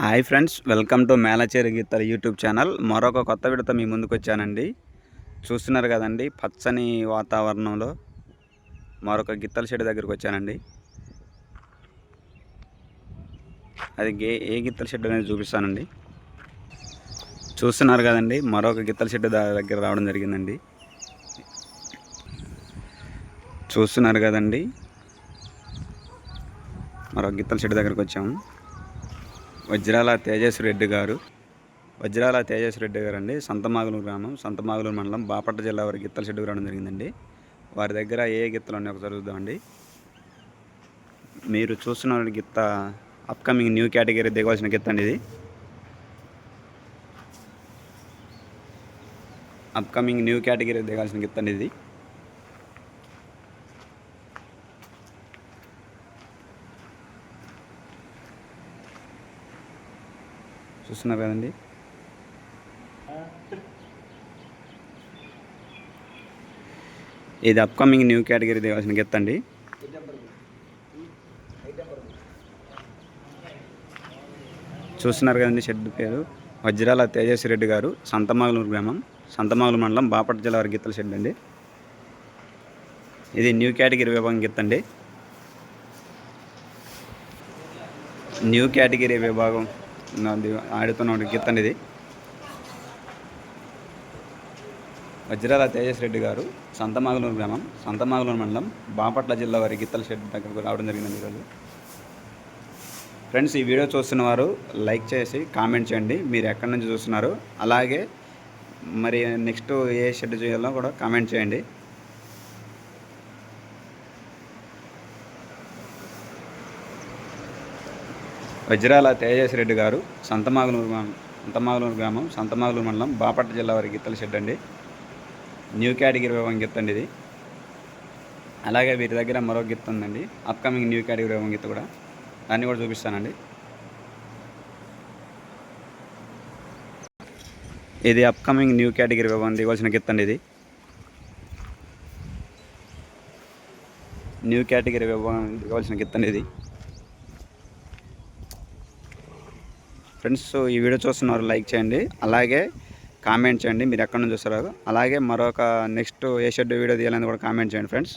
Hi friends welcome to Melacheri గీతల YouTube channel. మరొక కొత్త విడత మీ ముందుకు వచ్చానండి. చూస్తున్నారు కదండి పచ్చని వాతావరణంలో మరొక గిత్తల షెడ్ దగ్గరకు వచ్చానండి. అది గే ఏ గిత్తల షెడ్ అనేది చూపిస్తానండి. చూస్తున్నారు కదండి మరొక గిత్తల షెడ్ దా- దగ్గర రావడం జరిగిందండి. చూస్తున్నారు కదండి మరొక గిత్తల షెడ్ దగ్గరకు వచ్చాము. వజ్రాల తేజస్రెడ్డి గారు. వజ్రాల తేజస్రెడ్డి గారు అండి సంతమాగులూరు గ్రామం సంతమాగులూరు మండలం బాపట్ల జిల్లా వారి గిత్తల షెడ్డు రావడం జరిగిందండి. వారి దగ్గర ఏ గిత్తలు ఉన్నాయి ఒకసారి చూద్దామండి. మీరు చూస్తున్న గిత్త అప్కమింగ్ న్యూ కేటగిరీ దిగవలసిన గిత్త అండి ఇది. అప్కమింగ్ న్యూ కేటగిరీ దిగాల్సిన గిత్త అండి ఇది. చూస్తున్నారు కదండి. ఇది అప్కమింగ్ న్యూ కేటగిరీ దేవాల్సిన గిత్త అండి చూస్తున్నారు కదండి షెడ్ పేరు. వజ్రాల తేజస్వి రెడ్డి గారు సంతమాగులూరు గ్రామం సంతమాగులూరు మండలం బాపట్ల జిల్లా వారి గిత్తల షెడ్ అండి. ఇది న్యూ కేటగిరీ విభాగం గిత్త అండి న్యూ కేటగిరీ విభాగం ఆడుతున్న ఒక అనేది. వజ్రాల తేజస్ రెడ్డి గారు సంతమాగులూరు గ్రామం సంతమాగులూరు మండలం బాపట్ల జిల్లా వారి గిత్తల షెడ్ దగ్గరకు రావడం జరిగింది ఈరోజు. ఫ్రెండ్స్ ఈ వీడియో చూస్తున్న వారు లైక్ చేసి కామెంట్ చేయండి. మీరు ఎక్కడి నుంచి చూస్తున్నారు? అలాగే మరి నెక్స్ట్ ఏ షెడ్ చేయాలో కూడా కామెంట్ చేయండి. వజ్రాల తేజస్ రెడ్డి గారు సంతమాగులూరు గ్రామం సంతమాగులూరు గ్రామం సంతమాగులూరు మండలం బాపట్ల జిల్లా వారి గిత్తల షెడ్ అండి. న్యూ కేటగిరీ విభాగం గిత్త అండి ఇది. అలాగే వీరి దగ్గర మరో గిత్త ఉందండి. అప్కమింగ్ న్యూ కేటగిరీ విభాగం గిత్త కూడా. దాన్ని కూడా చూపిస్తానండి. ఇది అప్కమింగ్ న్యూ కేటగిరీ విభాగం దిగవలసిన గిత్త అండి ఇది. న్యూ కేటగిరీ విభాగం దిగవలసిన గిత్త అండి ఇది. ఫ్రెండ్స్ ఈ వీడియో చూస్తున్నారు లైక్ చేయండి అలాగే కామెంట్ చేయండి మీరు ఎక్కడి నుంచి చూస్తారు అలాగే మరొక నెక్స్ట్ ఏ షెడ్ వీడియో తీయాలని కూడా కామెంట్ చేయండి ఫ్రెండ్స్.